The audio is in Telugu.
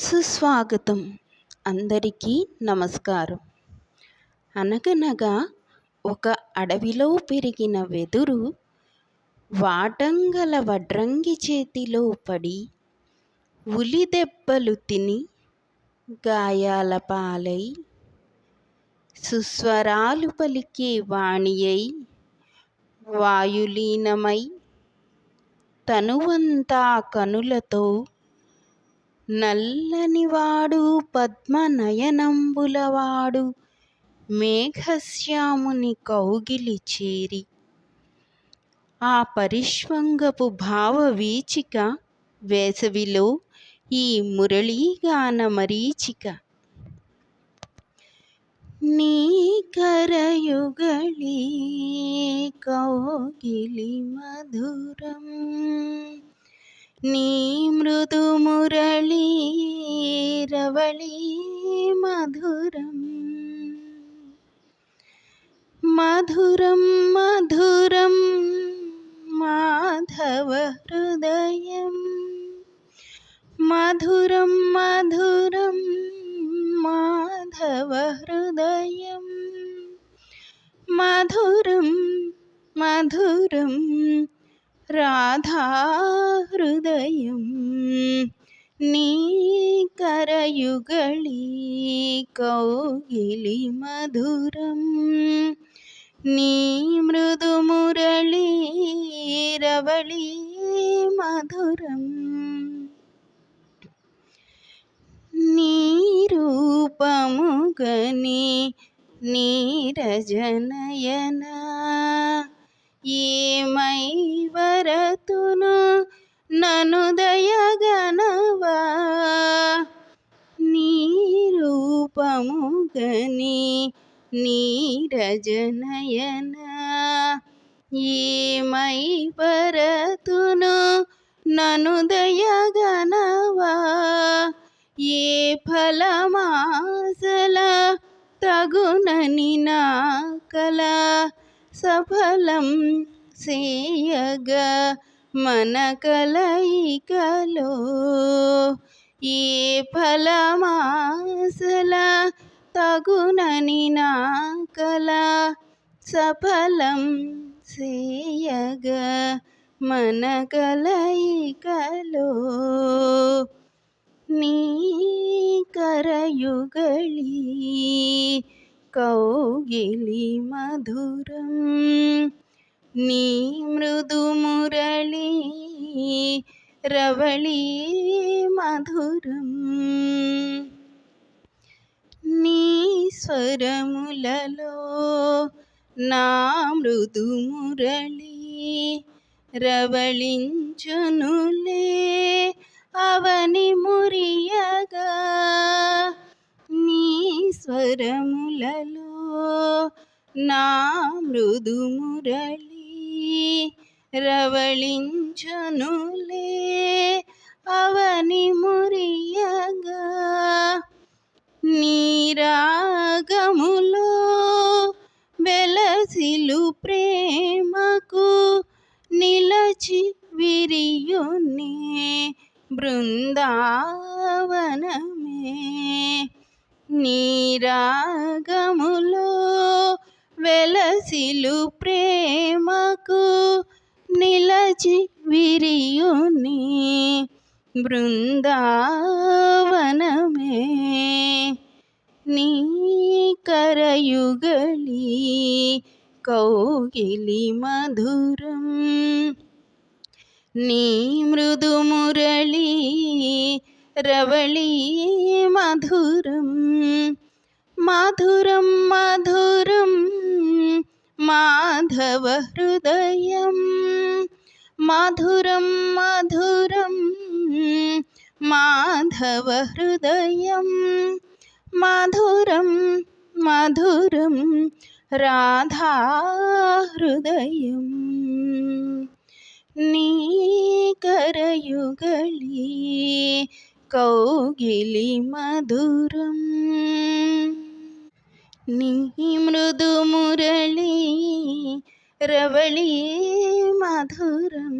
సుస్వాగతం. అందరికీ నమస్కారం. అనగనగా ఒక అడవిలో పెరిగిన వెదురు వాటంగల వడ్రంగి చేతిలో పడి ఉలి దెబ్బలు తిని గాయాల పాలై సుస్వరాలు పలికే వాణి అయి వాయులీనమై తనువంతా కనులతో నల్లనివాడు పద్మనయనంబులవాడు మేఘశ్యాముని కౌగిలి చేరి. ఆ పరిష్వంగపు భావ వీచిక వేసవిలో ఈ మురళీగాన మరీచిక నీ కరయుగళీ కౌగిలి మధురం నీ మృదు మురళీ రవళీ మధురం మధురం మధురం మాధవ హృదయం మధురం మధురం మాధవ హృదయం మధురం మధురం రాధా హృదయం నీ కరయుగళీ కౌగిలి మధురం నీ మృదు మురళీ ఏమై వరతును నను దయగనవా? నీ రూపముగని నీరజనయన ఏమై వరతును నను దయగనవా? ఏ ఫలమాసల తగునని నా కల సఫలం చేయగా మన కలయికలో. ఏ ఫలమాసల తగునని నా కల సఫలం చేయగా మన కలయికలో. నీ కరయుగళీ కౌగిలి మధురం నీ మృదు మురళీ రవళీ మధురం. నీ స్వరములలో నా మృదు మురళీ రవళించునులే అవని మురియా స్వరములలో నా మృదు మురళి రవళించనులే అవని మురియగా. నీరాగములో వెలసిలు ప్రేమకు నిలచి విరియునే బృందావనమే. నీరాగములో వెలసిలు ప్రేమకు నిలచి విరియుని బృందావనమే. నీ కరయుగళీ కౌగిలి మధురం నీ మృదు మురళీ రవళీ మధురం మధురం మధురం మాధవ హృదయం మధురం మధురం మాధవ హృదయం మధురం మధురం రాధా హృదయం నీ కరయుగళీ కౌగిలి మధురం నీ